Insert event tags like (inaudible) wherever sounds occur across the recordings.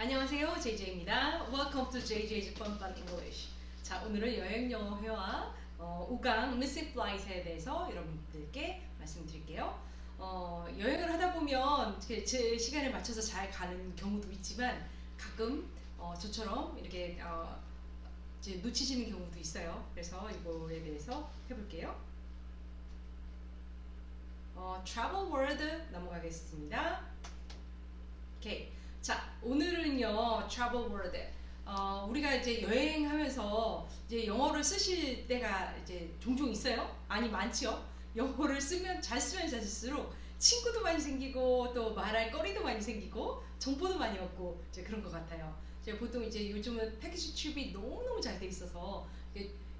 안녕하세요, JJ입니다. Welcome to JJ's Fun Fun English. 자, 오늘은 여행 영어 회화 어, 우강 Missing Flight에 대해서 여러분들께 말씀드릴게요. 어, 여행을 하다 보면 제, 제 시간에 맞춰서 잘 가는 경우도 있지만 가끔 어, 저처럼 이렇게 어, 이제 놓치시는 경우도 있어요. 그래서 이거에 대해서 해볼게요. 어, Travel World 넘어가겠습니다. 오케이. 자, 오늘은요, Travel World. 어, 우리가 이제 여행하면서 이제 영어를 쓰실 때가 이제 종종 있어요. 아니, 많지요. 영어를 쓰면 잘 쓰면 잘 쓸수록 친구도 많이 생기고 또 말할 거리도 많이 생기고 정보도 많이 얻고 이제 그런 것 같아요. 제가 보통 이제 요즘은 패키지 출입이 너무너무 잘 돼 있어서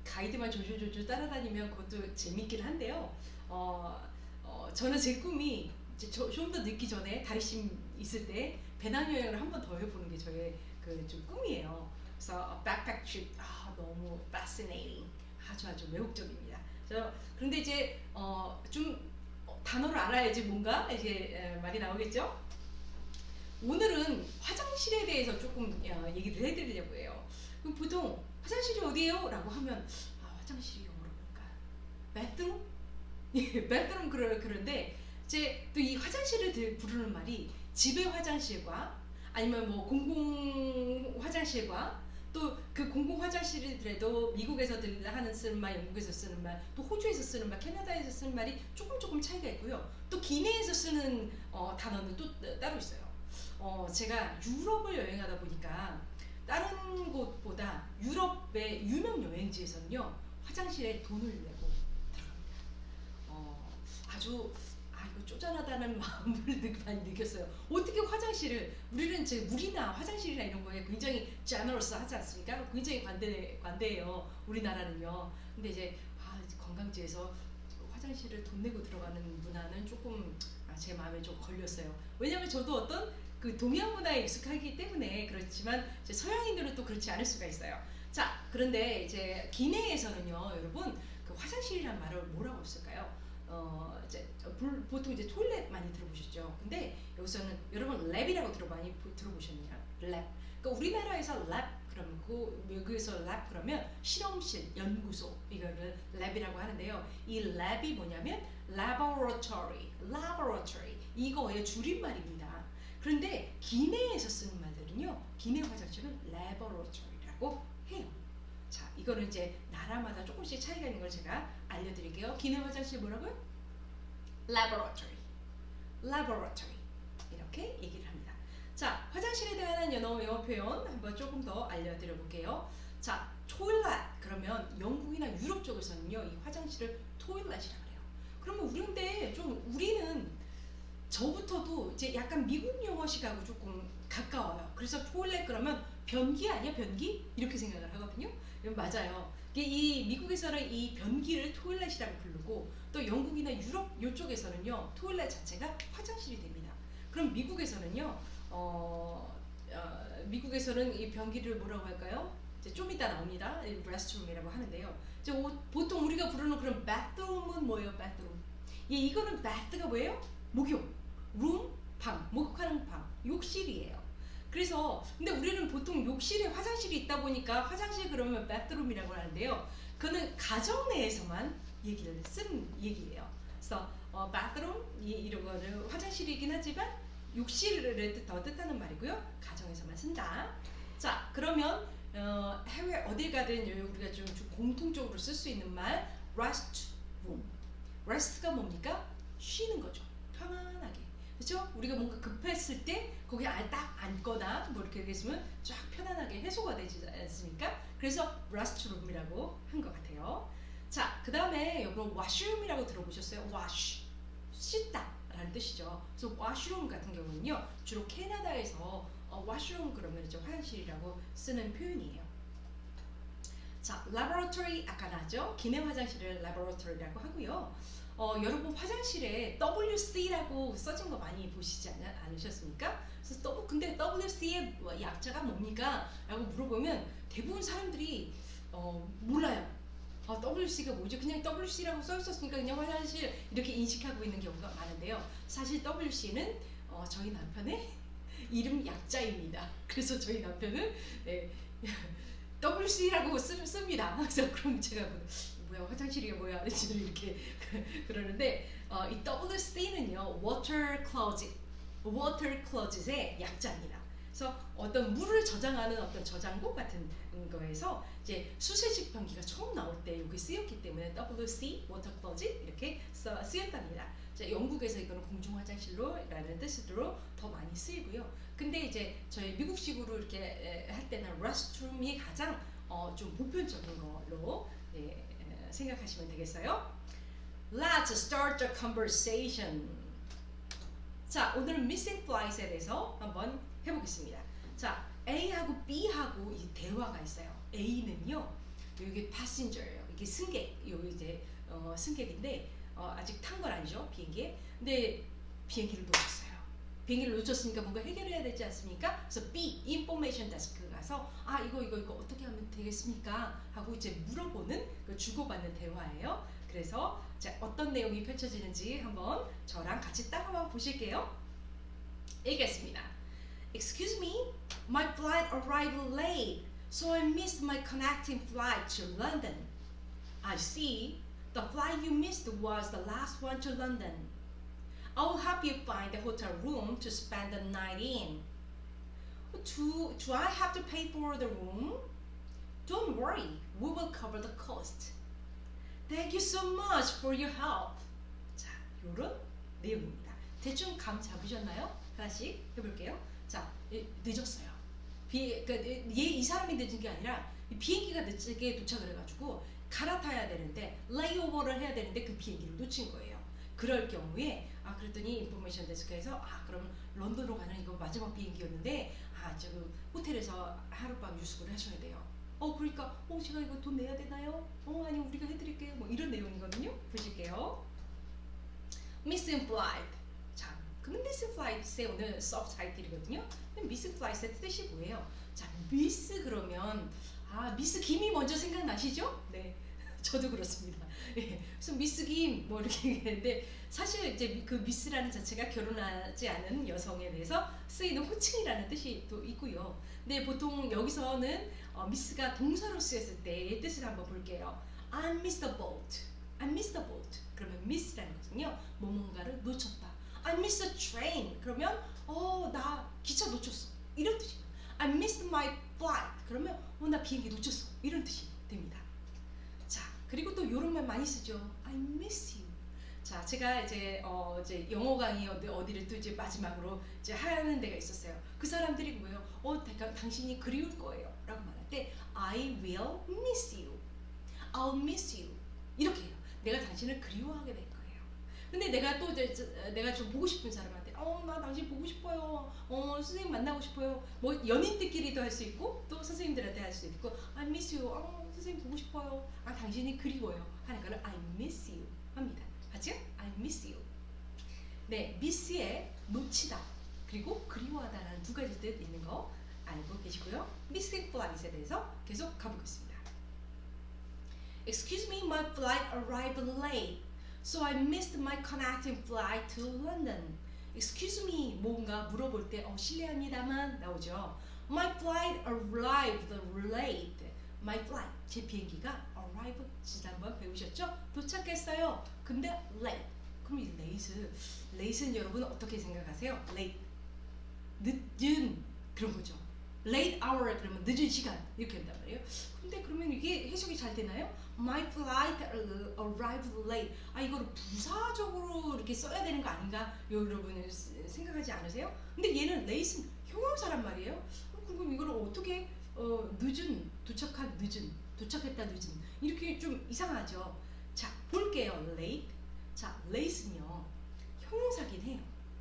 가이드만 조조조조 따라다니면 그것도 재밌긴 한데요. 어, 어, 저는 제 꿈이 좀더 늦기 전에 다리심 있을 때 배낭 여행을 한 번 더 해보는 게 저의 그 좀 꿈이에요. 그래서 백팩 트립 아 너무 fascinating 아주 아주 매혹적입니다. 저 그런데 이제 어, 좀 단어를 알아야지 뭔가 이제 에, 말이 나오겠죠. 오늘은 화장실에 대해서 조금 어, 얘기를 해드리려고 해요. 그럼 보통 화장실이 어디예요? 라고 하면 아 화장실이 영어로 뭘까? bathroom? (laughs) 예, bathroom 그러, 그런데 이제 또 이 화장실을 들- 부르는 말이 집의 화장실과 아니면 뭐 공공 화장실과 또 그 공공 화장실이더라도 미국에서 들- 하는 쓰는 말, 영국에서 쓰는 말, 또 호주에서 쓰는 말, 캐나다에서 쓰는 말이 조금 조금 차이가 있고요. 또 기내에서 쓰는 어, 단어는 또 따로 있어요. 어, 제가 유럽을 여행하다 보니까 다른 곳보다 유럽의 유명 여행지에서는요 화장실에 돈을 내고 들어갑니다. 어, 아주 아 이거 쪼잔하다는 (laughs) 마음을 느- 많이 느꼈어요. 어떻게 화장실을 우리는 이제 물이나 화장실이나 이런 거에 굉장히 generous 하지 않습니까? 굉장히 관대 관대해요. 우리나라는요. 근데 이제 아 관광지에서 화장실을 돈 내고 들어가는 문화는 조금 아, 제 마음에 좀 걸렸어요. 왜냐하면 저도 어떤 그 동양 문화에 익숙하기 때문에 그렇지만 서양인들은 또 그렇지 않을 수가 있어요. 자, 그런데 이제 기내에서는요, 여러분 그 화장실이란 말을 뭐라고 쓸까요? 어, 이제 불- 보통 이제 토일렛 많이 들어보셨죠. 근데 여기서는 여러분 랩이라고 들어 많이 보- 들어보셨나요? 랩. 그러니까 우리나라에서 랩 그러면 그 외국에서 랩 그러면 실험실, 연구소 이거를 랩이라고 하는데요. 이 랩이 뭐냐면 laboratory, laboratory 이거의 줄임말입니다. 그런데 기내에서 쓰는 말들은요, 기내 화장실은 laboratory라고 해요. 자, 이거는 이제 나라마다 조금씩 차이가 있는 걸 제가 알려드릴게요. 기내 화장실 뭐라고요? laboratory, laboratory 이렇게 얘기를 합니다. 자, 화장실에 대한 영어, 영어 표현 한번 조금 더 알려드려 볼게요. 자, toilet 그러면 영국이나 유럽 쪽에서는요, 이 화장실을 toilet이라고 해요. 그러면 우리인데 좀 우리는 저부터도 이제 약간 미국 영어식하고 조금 가까워요. 그래서 토일렛 그러면 변기 아니야 변기 이렇게 생각을 하거든요. 맞아요. 이 미국에서는 이 변기를 토일렛이라고 부르고 또 영국이나 유럽 이쪽에서는요 토일렛 자체가 화장실이 됩니다. 그럼 미국에서는요 어, 어, 미국에서는 이 변기를 뭐라고 할까요? 이제 좀 이따 나옵니다. 이 restroom이라고 하는데요. 이제 오- 보통 우리가 부르는 그런 bathroom은 뭐예요? bathroom. 예, 이거는 bath가 뭐예요? 목욕, room, 방, 목욕하는 방, 욕실이에요. 그래서 근데 우리는 보통 욕실에 화장실이 있다 보니까 화장실 그러면 bathroom이라고 하는데요. 그거는 가정 내에서만 얘기를 쓴 얘기예요. 그래서 어, bathroom 이, 이런 거는 화장실이긴 하지만 욕실을 뜻- 더 뜻하는 말이고요. 가정에서만 쓴다. 자, 그러면 어, 해외 어딜 가든 우리가 좀, 좀 공통적으로 쓸 수 있는 말 restroom. rest가 뭡니까? 쉬는 거죠. 편안하게. 그렇죠? 우리가 뭔가 급했을 때 거기 아- 딱 앉거나 뭐 이렇게 있으면 쫙 편안하게 해소가 되지 않습니까? 그래서 restroom이라고 한 것 같아요. 자, 그 다음에 여러분 washroom이라고 들어보셨어요? wash 씻다 라는 뜻이죠. 그래서 washroom 같은 경우는요 주로 캐나다에서 어, washroom 그러면 이제 화장실이라고 쓰는 표현이에요. 자, laboratory 아까 나죠? 기내 화장실을 laboratory라고 하고요. 어, 여러분 화장실에 WC라고 써진 거 많이 보시지 않, 않으셨습니까? 그래서 또 근데 WC의 뭐 약자가 뭡니까? 라고 물어보면 대부분 사람들이 어, 몰라요. 아, WC가 뭐지? 그냥 WC라고 써 있었으니까 그냥 화장실 이렇게 인식하고 있는 경우가 많은데요. 사실 WC는 어, 저희 남편의 (laughs) 이름 약자입니다. 그래서 저희 남편은 네, (laughs) WC라고 쓰, 씁니다. 그래서 그럼 제가 뭐, 뭐야 화장실이 뭐야 지금 (laughs) 이렇게 그러는데 어, 이 WC는요 water closet, water closet의 약자입니다. 그래서 어떤 물을 저장하는 어떤 저장고 같은 거에서 이제 수세식 변기가 처음 나올 때 여기 쓰였기 때문에 WC water closet 이렇게 써, 쓰였답니다. 자, 영국에서 이거는 공중 화장실로라는 뜻으로 더 많이 쓰이고요. 근데 이제 저희 미국식으로 이렇게 에, 할 때는 restroom이 가장 어, 좀 보편적인 걸로 예, 에, 생각하시면 되겠어요. Let's start the conversation. 자, 오늘은 missing flights에 대해서 한번 해보겠습니다. 자, A하고 B하고 이 대화가 있어요. A는요, 여기 passenger예요. 이게 승객, 여기 이제 어, 승객인데 어, 아직 탄 건 아니죠 비행기에. 근데 비행기를 놓쳤어요. 비행기를 놓쳤으니까 뭔가 해결해야 되지 않습니까? 그래서 B information desk 가서 아 이거 이거 이거 어떻게 하면 되겠습니까? 하고 이제 물어보는 그 주고받는 대화예요. 그래서 자, 어떤 내용이 펼쳐지는지 한번 저랑 같이 따라와 보실게요. 읽겠습니다. Excuse me, my flight arrived late, so I missed my connecting flight to London. I see. The flight you missed was the last one to London. I will help you find a hotel room to spend the night in. Do, do I have to pay for the room? Don't worry, we will cover the cost. Thank you so much for your help. 자, 요런 내용입니다. 대충 감 잡으셨나요? 하나씩 해볼게요. 자, 이- 늦었어요. 비, 그러니까 얘이 사람이 늦은 게 아니라 이 비행기가 늦게 도착을 해가지고 갈아타야 되는데 레이오버를 해야 되는데 그 비행기를 놓친 거예요. 그럴 경우에 아 그랬더니 인포메이션 데스크에서 아 그럼 런던으로 가는 이거 마지막 비행기였는데 아 지금 호텔에서 하룻밤 유숙을 하셔야 돼요. 어 그러니까 어 제가 이거 돈 내야 되나요? 어 아니 우리가 해드릴게요. 뭐 이런 내용이거든요. 보실게요. Missing flight. 자, 그럼 missing flight의 오늘 서브 타이틀이거든요. 근데 missing flight의 뜻이 뭐예요? 자, miss 그러면 아 미스 김이 먼저 생각나시죠? 네, 저도 그렇습니다. 예, 그래서 미스 김 뭐 이렇게 얘기했는데 사실 이제 그 미스라는 자체가 결혼하지 않은 여성에 대해서 쓰이는 호칭이라는 뜻이 또 있고요. 근데 보통 여기서는 어, 미스가 동사로 쓰였을 때의 뜻을 한번 볼게요. I missed the boat. I missed the boat. 그러면 miss라는 것은요, 뭔가를 놓쳤다. I missed the train. 그러면 어 나 기차 놓쳤어. 이런 뜻이에요. I missed my flight. 그러면 어 나 비행기 놓쳤어. 이런 뜻이 됩니다. 자 그리고 또 이런 말 많이 쓰죠. I miss you. 자 제가 이제 어 이제 영어 강의 어디 어디를 또 이제 마지막으로 이제 하는 데가 있었어요. 그 사람들이 뭐예요? 어 내가 당신이 그리울 거예요.라고 말할 때 I will miss you. I'll miss you. 이렇게 해요. 내가 당신을 그리워하게 될 거예요. 근데 내가 또 이제 저- 내가 좀 보고 싶은 사람한테 어 나 당신 보고 싶어요. 어 선생님 만나고 싶어요. 뭐 연인들끼리도 할 수 있고 또 선생님들한테 할 수 있고 I miss you. 어 선생님 보고 싶어요. 아 당신이 그리워요. 하는 거를 I miss you 합니다. 맞죠? I miss you. 네, miss의 놓치다 그리고 그리워하다라는 두 가지 뜻 있는 거 알고 계시고요. missing flight에 대해서 계속 가보겠습니다. Excuse me, my flight arrived late, so I missed my connecting flight to London. Excuse me, 뭔가 물어볼 때 어, 실례합니다만 나오죠. My flight arrived late. My flight, 제 비행기가 arrive 지난번 배우셨죠? 도착했어요. 근데 late. 그럼 이 late은 late은 여러분 어떻게 생각하세요? late 늦은 그런 거죠. late hour 그러면 늦은 시간 이렇게 한단 말이에요. 근데 그러면 이게 해석이 잘 되나요? My flight arrived late. 아 이거를 부사적으로 이렇게 써야 되는 거 아닌가? 여러분은 생각하지 않으세요? 근데 얘는 late는 형용사란 말이에요. 어, 그럼 이걸 어떻게 어, 늦은 도착한 늦은 도착했다 늦은 이렇게 좀 이상하죠. 자 볼게요. late. 자 late는요 형용사긴 해요.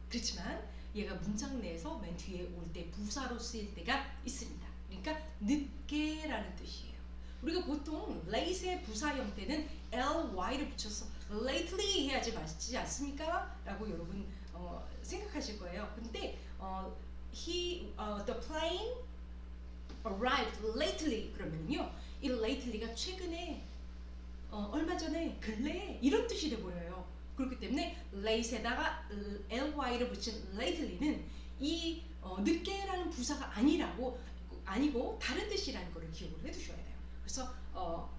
그렇지만 얘가 문장 내에서 맨 뒤에 올 때 부사로 쓰일 때가 있습니다. 그러니까 늦게라는 뜻이에요. 우리가 보통 late의 부사 형태는 ly를 붙여서 lately 해야지 맞지 않습니까? 라고 여러분 어, 생각하실 거예요. 근데 어, he, 어, the plane arrived lately 그러면요 이 lately가 최근에 어, 얼마 전에 근래에 이런 뜻이 돼 보여요. 그렇기 때문에 late에다가 ly를 붙인 lately는 이 어, 늦게라는 부사가 아니라고 아니고 다른 뜻이라는 거를 기억을 해두셔야 돼요. 그래서 어,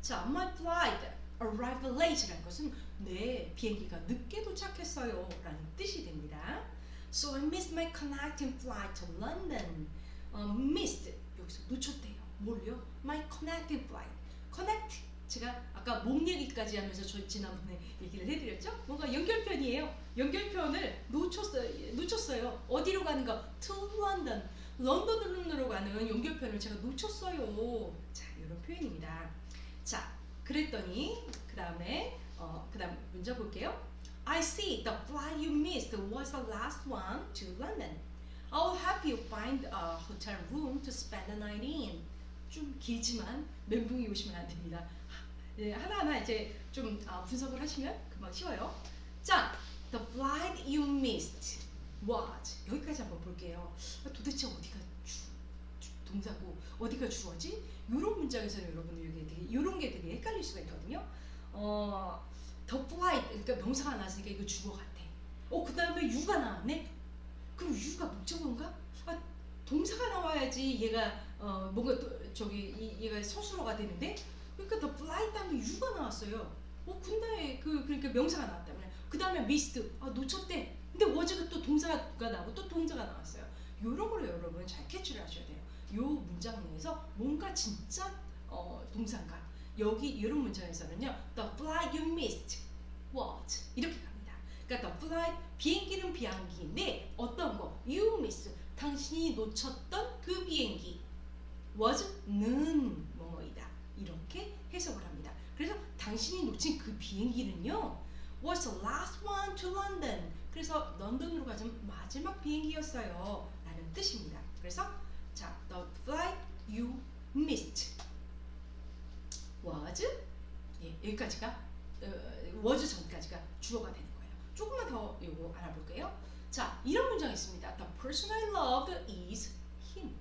자, my flight arrived late라는 것은 내 비행기가 늦게 도착했어요라는 뜻이 됩니다. So I missed my connecting flight to London. 어, missed 여기서 놓쳤대요. 뭘요? My connecting flight. connect 제가 아까 목 얘기까지 하면서 저 지난번에 얘기를 해드렸죠? 뭔가 연결편이에요. 연결편을 놓쳤어요. 놓쳤어요. 어디로 가는 거? To London. 런던으로 가는 연결편을 제가 놓쳤어요. 자, 이런 표현입니다. 자, 그랬더니 그 다음에 어, 그 다음 문제 볼게요. I see the flight you missed was the last one to London. I'll help you find a hotel room to spend the night in. 좀 길지만 멘붕이 오시면 안 됩니다. 네, 하나하나 이제 좀 아, 분석을 하시면 금방 쉬워요. 자, the flight you missed was 여기까지 한번 볼게요. 아, 도대체 어디가 주, 주- 동사고 어디가 주어지? 이런 문장에서는 여러분들 이게 되게 이런 게 되게 헷갈릴 수가 있거든요. 어, the flight 그러니까 명사가 나왔으니까 이거 주어 같아. 어, 그 다음에 you가 나왔네. 그럼 you가 목적어인가? 아, 동사가 나와야지 얘가 어, 뭔가 또 저기 이, 얘가 서술어가 되는데 그러니까 the flight 다음에 you가 나왔어요. 어, 근데 그 그러니까 명사가 나왔다 말이야. 그 다음에 missed 아 놓쳤대. 근데 was가 또 동사가 나오고 또 동사가 나왔어요. 요런 거를 여러분 잘 캐치를 하셔야 돼요. 요 문장 내에서 뭔가 진짜 어, 동사인가? 여기 이런 문장에서는요, the flight you missed was 이렇게. 그러니까 the flight 비행기는 비행기인데 어떤 거? You miss 당신이 놓쳤던 그 비행기 was는 뭐뭐이다 이렇게 해석을 합니다. 그래서 당신이 놓친 그 비행기는요 was the last one to London. 그래서 런던으로 가는 마지막 비행기였어요. 라는 뜻입니다. 그래서 자, the flight you missed was 예, 여기까지가 어, was 전까지가 주어가 되는. 조금만 더 이거 알아볼게요. 자, 이런 문장이 있습니다. The person I loved is him.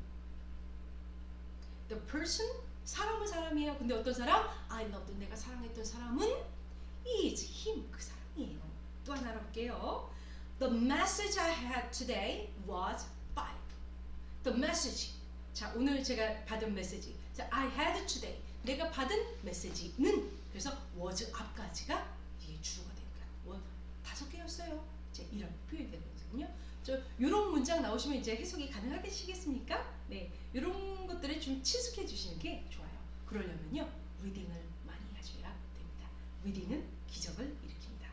The person 사람은 사람이에요. 근데 어떤 사람? I loved 내가 사랑했던 사람은 is him 그 사람이에요. 또 하나 알아볼게요. The message I had today was five. The message. 자 오늘 제가 받은 메시지. 자 I had today. 내가 받은 메시지는 그래서 was 앞까지가 되니까 원 다섯 개였어요. 이제 이런 표현이 되거든요. 저 이런 문장 나오시면 이제 해석이 가능하시겠습니까? 네, 이런 것들을 좀 친숙해 주시는 게 좋아요. 그러려면요 리딩을 많이 하셔야 됩니다. 리딩은 기적을 일으킵니다.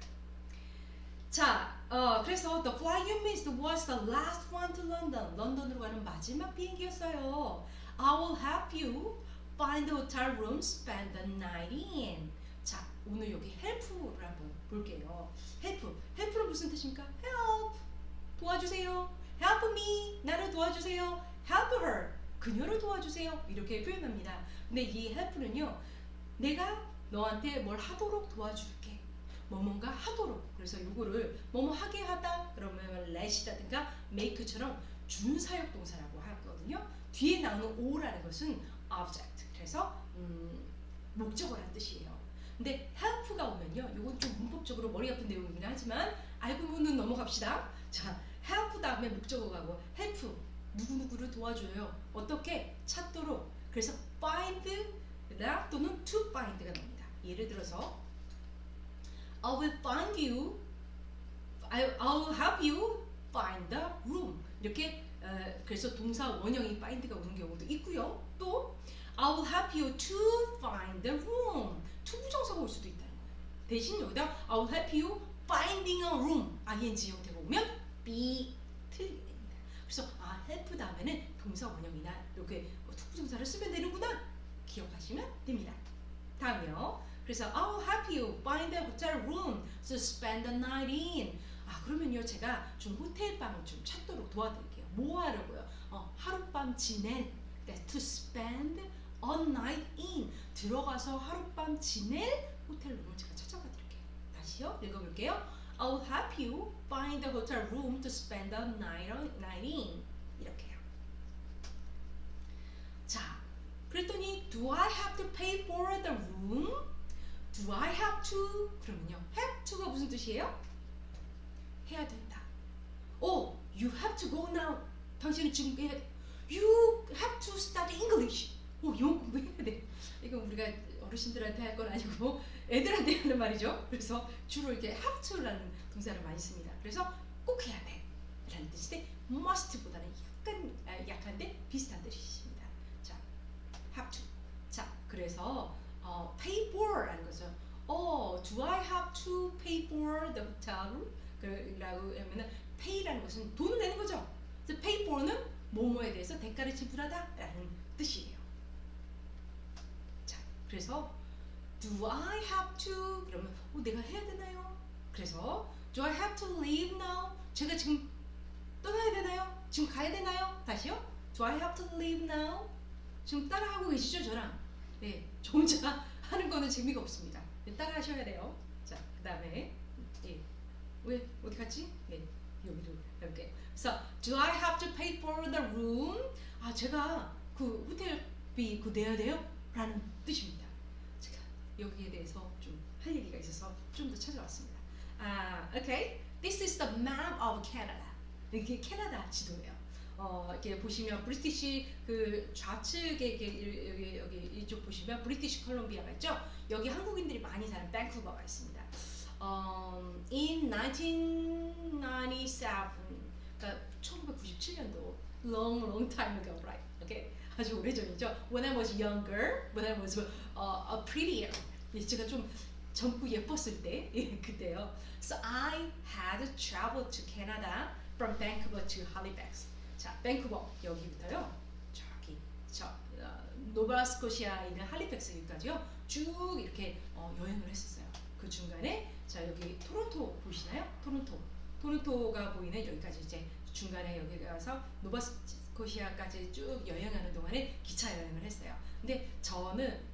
자, 어, 그래서 the flight you missed was the last one to London. 런던으로 가는 마지막 비행기였어요. I will help you find the hotel room, spend the night in. 자, 오늘 여기 help를 한번 볼게요. help, help는 무슨 뜻입니까? help, 도와주세요. help me, 나를 도와주세요. help her, 그녀를 도와주세요. 이렇게 표현합니다. 근데 이 help는요, 내가 너한테 뭘 하도록 도와줄게. 뭐뭔가 하도록. 그래서 이거를 뭐뭐 하게 하다 그러면 let이라든가 make처럼 준사역 동사라고 하거든요. 뒤에 나오는 o라는 것은 object. 그래서 음, 목적어란 뜻이에요. 근데 help가 오면요, 이건 좀 문법적으로 머리 아픈 내용이긴 하지만 알고는 넘어갑시다. 자, help 다음에 목적어 가고 help 누구 누구를 도와줘요. 어떻게 찾도록. 그래서 find 나 또는 to find가 나옵니다. 예를 들어서 I will find you. I, I will help you find the room. 이렇게 어, 그래서 동사 원형이 find가 오는 경우도 있고요. 또 I will help you to find the room. To 부정사가 올 수도 거예요. 대신 여기다 I will help you finding a room. ing 형태가 오면 be 틀리게 됩니다. 그래서 아 help 다음에는 동사 원형이나 이렇게 투부정사를 쓰면 되는구나 기억하시면 됩니다. 다음이요. 그래서 I'll help you find a hotel room to spend the night in. 아 그러면요 제가 좀 호텔 방을 좀 찾도록 도와드릴게요. 뭐 하려고요? 어, 하룻밤 지낼 네, to spend a night in 들어가서 하룻밤 지낼 호텔 룸을 제가 찾아가 드릴게요. 다시요 읽어볼게요. I'll help you find a hotel room to spend the night, night in 이렇게요. 자, 그랬더니 Do I have to pay for the room? Do I have to? 그러면요. have to가 무슨 뜻이에요? 해야 된다. 오, You have to go now. 당신은 지금 해야 돼. You have to study English. 오, 영어 공부해야 돼. 이건 우리가 어르신들한테 할 건 아니고 애들한테 하는 말이죠. 그래서 주로 이렇게 have to라는 동사를 많이 씁니다. 그래서 꼭 해야 돼. 라는 뜻인데 must보다는 약간 아, 약한데 비슷한 뜻이십니다. 자, have to. 자, 그래서 어, pay for라는 거죠. 어, do I have to pay for the hotel? 그라고 하면은 pay라는 것은 돈을 내는 거죠. 그래서 pay for는 뭐뭐에 대해서 대가를 지불하다라는 뜻이에요. 자, 그래서 do I have to 그러면 어, 내가 해야 되나요? 그래서 do I have to leave now? 제가 지금 떠나야 되나요? 지금 가야 되나요? 다시요. do I have to leave now? 지금 따라하고 계시죠, 저랑? 네, 저 혼자 (laughs) 하는 거는 재미가 없습니다. 네, 따라 하셔야 돼요. 자, 그 다음에 예, 왜 어디 갔지? 네, 여기로 이렇게. 그래서 do I have to pay for the room? 아, 제가 그 호텔비 그 내야 돼요? 라는 뜻입니다. 여기에 대해서 좀 할 얘기가 있어서 좀 더 찾아왔습니다. 아, okay. This is the map of Canada. 이게 캐나다 지도예요. 어, 이렇게 보시면 브리티시 그 좌측에 여기 여기 이쪽 보시면 브리티시 컬럼비아가 있죠. 여기 한국인들이 많이 사는 밴쿠버가 있습니다. Um, in 1997, 그러니까 1997년도, long long time ago, right? Okay, 아주 오래전이죠. When I was younger, when I was uh, prettier, 예, 제가 좀 젊고 예뻤을 때, 예, 그때요. So I had traveled to Canada from Vancouver to Halifax. 자, 밴쿠버 여기부터요. 저기 저 어, 노바스코시아에 있는 할리팩스 여기까지요. 쭉 이렇게 어, 여행을 했었어요. 그 중간에 자 여기 토론토 보이시나요? 토론토. 토론토가 보이는 여기까지 이제 중간에 여기 가서 노바스 코시아까지 쭉 여행하는 동안에 기차 여행을 했어요. 근데 저는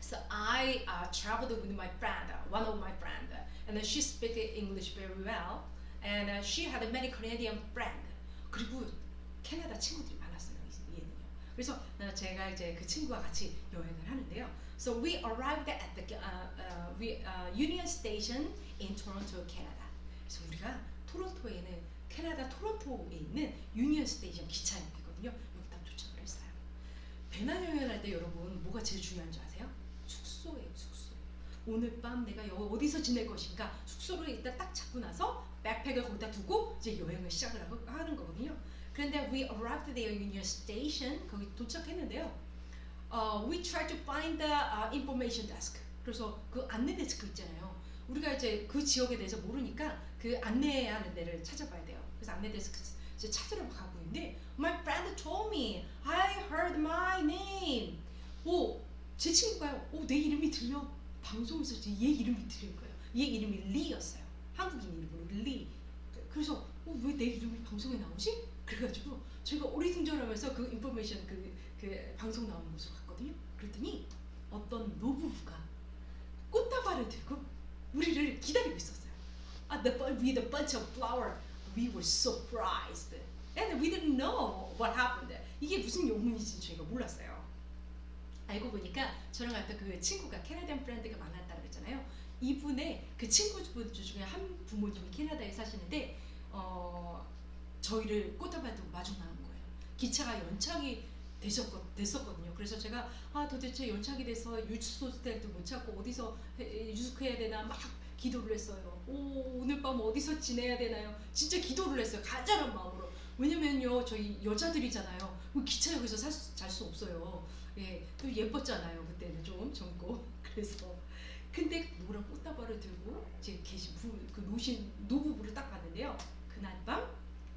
So I uh, traveled with my friend, uh, one of my friend, uh, and she speak English very well, and uh, she had many Canadian friend. 그리고 캐나다 친구들이 많았어요. 이- 얘는요. 그래서 어, 제가 이제 그 친구와 같이 여행을 하는데요. So we arrived at the uh, uh, we, uh, Union Station in Toronto, Canada. 그래서 우리가 토론토에는 캐나다 토론토에 있는 유니언 스테이션 기차역이거든요. 여기다 도착을 했어요. 배낭여행을 할 때 여러분 뭐가 제일 중요한 줄 아세요? 숙소예요, 숙소. 오늘 밤 내가 여- 어디서 지낼 것인가 숙소를 일단 딱 잡고 나서 백팩을 거기다 두고 이제 여행을 시작을 하는 거거든요. 그런데 we arrived there Union Station 거기 도착했는데요. 어, we tried to find the uh, information desk. 그래서 그 안내 데스크 있잖아요. 우리가 이제 그 지역에 대해서 모르니까 그 안내하는 데를 찾아봐야 돼요. 그래서 안내 데스크 이제 찾으러 가고 있는데 my friend told me I heard my name. 오, 제 친구가요. 오, 내 이름이 들려. 방송에서 얘 이름이 들린 거예요. 얘 이름이 리였어요. 한국인 이름으로 리. 그래서 어, 왜 내 이름이 방송에 나오지? 그래가지고 제가 오리둥절하면서 그 인포메이션 그, 그 방송 나오는 곳으로 갔거든요. 그랬더니 어떤 노부부가 꽃다발을 들고 우리를 기다리고 있었어요. 아, the, with a bunch of flower, we were surprised, and we didn't know what happened. 이게 무슨 영문인지 저희가 몰랐어요. 알고 보니까 저랑 갔던 그 친구가 캐나다인 프렌드가 만났다 그랬잖아요. 이분의 그 친구분 중에 한 부모님이 캐나다에 사시는데 어, 저희를 두고 마중 나온 거예요. 기차가 연착이 되셨거, 됐었거든요. 그래서 제가 아 도대체 연착이 돼서 유숙 호텔도 못 찾고 어디서 해- 유숙해야 되나 막 기도를 했어요. 오 오늘 밤 어디서 지내야 되나요? 진짜 기도를 했어요. 간절한 마음으로. 왜냐면요 저희 여자들이잖아요. 그 기차역에서 잘 수 없어요. 예, 또 예뻤잖아요. 그때는 좀 젊고. (laughs) 그래서 근데 노란 꽃다발을 들고 이제 계신 부, 그 노신 노부부를 딱 봤는데요. 그날 밤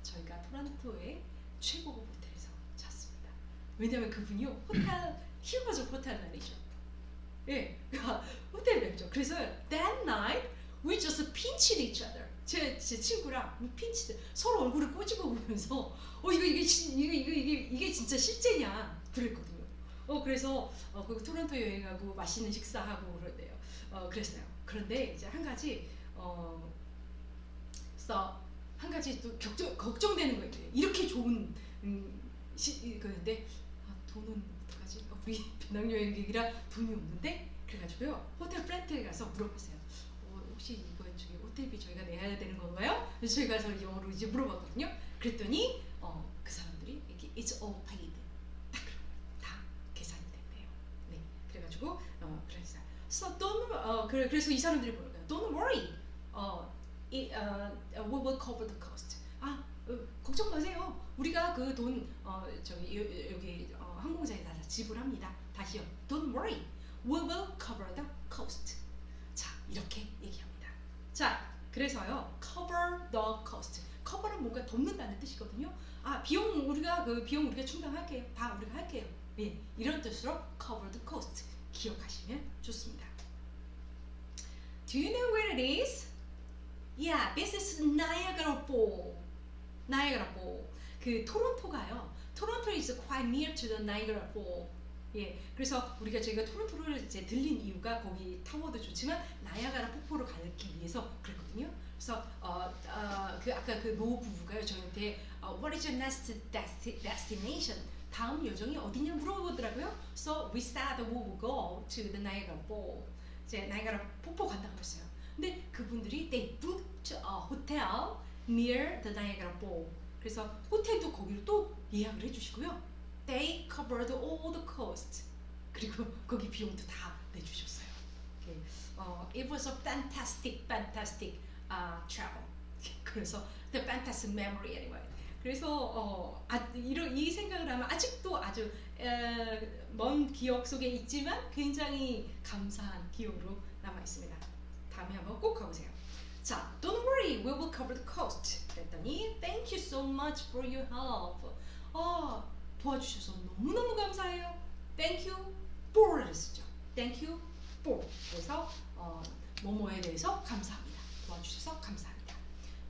저희가 토론토의 최고급 호텔에서 잤습니다. 왜냐면 그분이요 호텔 휴머족 호텔 매니저. 예, (laughs) 호텔 매니저. 그래서 that night we just pinched each other. 제, 제 친구랑 pinched 서로 얼굴을 꼬집어 보면서 어 이거 이게 진, 이거 이거 이게 이게 진짜 실제냐 그랬거든요. 어 그래서 어그 토론토 여행하고 맛있는 식사하고 그러대요. 어 그랬어요. 그런데 이제 한 가지 어 그래서 한 가지 또 걱정 걱정되는 거예요. 이렇게 좋은 음, 시, 그런데 아, 돈은 어떡하지? 어, 우리 (laughs) 배낭 여행객이라 돈이 없는데 그래가지고요 호텔 프렌트에 가서 물어봤어요. 어, 혹시 이거 저기 호텔비 저희가 내야 되는 건가요? 저희가 저 영어로 이제 물어봤거든요. 그랬더니 어, 그 사람들이 이렇게 it's all paid 딱 그런 거예요. 다 계산이 됐대요. 네, 그래가지고 어, 그래서 so don't 어, 그래, 그래서 이 사람들이 뭐래요? Don't worry. 어, 이, 어, we will cover the cost. 아, 어, 걱정 마세요. 우리가 그 돈 어, 저기 여, 여기 어, 항공사에다 다 지불합니다. 다시요. Don't worry. We will cover the cost. 자, 이렇게 얘기합니다. 자, 그래서요. cover the cost. cover은 뭔가 덮는다는 뜻이거든요. 아, 비용 우리가 그 비용 우리가 충당할게요. 다 우리가 할게요. 예, 이런 뜻으로 cover the cost 기억하시면 좋습니다. Do you know where it is? Yeah, this is Niagara Falls. Niagara Falls. 그 토론토가요. 토론토 is quite near to the Niagara Falls. 예, 그래서 우리가 저희가 토론토를 이제 들린 이유가 거기 타워도 좋지만 나야가라 폭포를 가기 위해서 그랬거든요. 그래서 어, 어, 그 아까 그 노 부부가요 저한테 어, What is your next desti- destination? 다음 여정이 어디냐 물어보더라고요. So we said we will go to the Niagara Falls. 이제 나이가라 폭포 간다고 했어요. 근데 그분들이 they booked a hotel near the Niagara Falls. 그래서 호텔도 거기로 또 예약을 해주시고요. They covered all the cost. 그리고 거기 비용도 다 내주셨어요. Okay. 어, it was a fantastic, fantastic uh, travel. 그래서 the fantastic memory anyway. 그래서 어, 아, 이런 이 생각을 하면 아직도 아주 에, 먼 기억 속에 있지만 굉장히 감사한 기억으로 남아 있습니다. 다음에 한번 꼭 가보세요. 자, don't worry, we will cover the cost. 그랬더니 thank you so much for your help. 아, 도와주셔서 너무너무 감사해요. Thank you for를 쓰죠. Thank you for. 그래서 어, 뭐뭐에 대해서 감사합니다. 도와주셔서 감사합니다.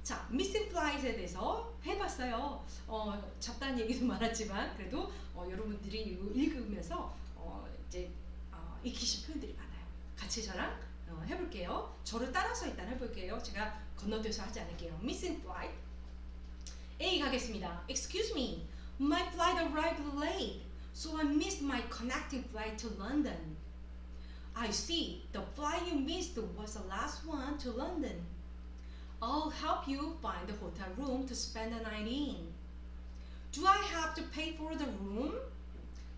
자, missing flight에 대해서 해봤어요. 어, 잡다한 얘기도 (laughs) 많았지만 그래도 어, 여러분들이 읽으면서 어, 이제 어, 익히신 표현들이 많아요. 같이 저랑 어, 해볼게요. 저를 따라서 일단 해볼게요. 제가 건너뛰어서 하지 않을게요. missing flight. A 가겠습니다. Excuse me, my flight arrived late, so I missed my connecting flight to London. I see. The flight you missed was the last one to London. I'll help you find the hotel room to spend the night in. Do I have to pay for the room?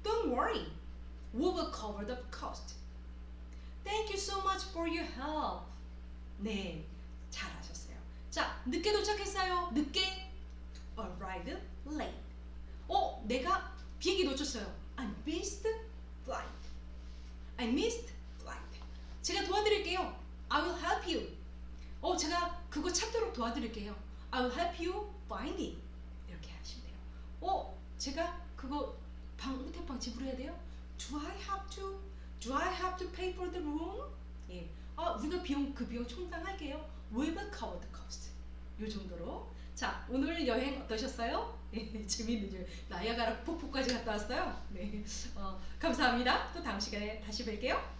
Don't worry. We will cover the cost. Thank you so much for your help. 네, 잘하셨어요. 자, 늦게 도착했어요. 늦게 arrived late. 어, 내가 비행기 놓쳤어요. I missed flight. I missed flight. 제가 도와드릴게요. I will help you. 어, 제가 그거 찾도록 도와드릴게요. I will help you find it. 이렇게 하시면 돼요. 어, 제가 그거 방 호텔방 지불해야 돼요? Do I have to? Do I have to pay for the room? 예. 아, 우리가 비용 그 비용 충당할게요. We will cover the cost. 요 정도로. 자, 오늘 여행 어떠셨어요? 네, (laughs) 재미있는 나야가라 폭포까지 갔다 왔어요. 네, 어, 감사합니다. 또 다음 시간에 다시 뵐게요.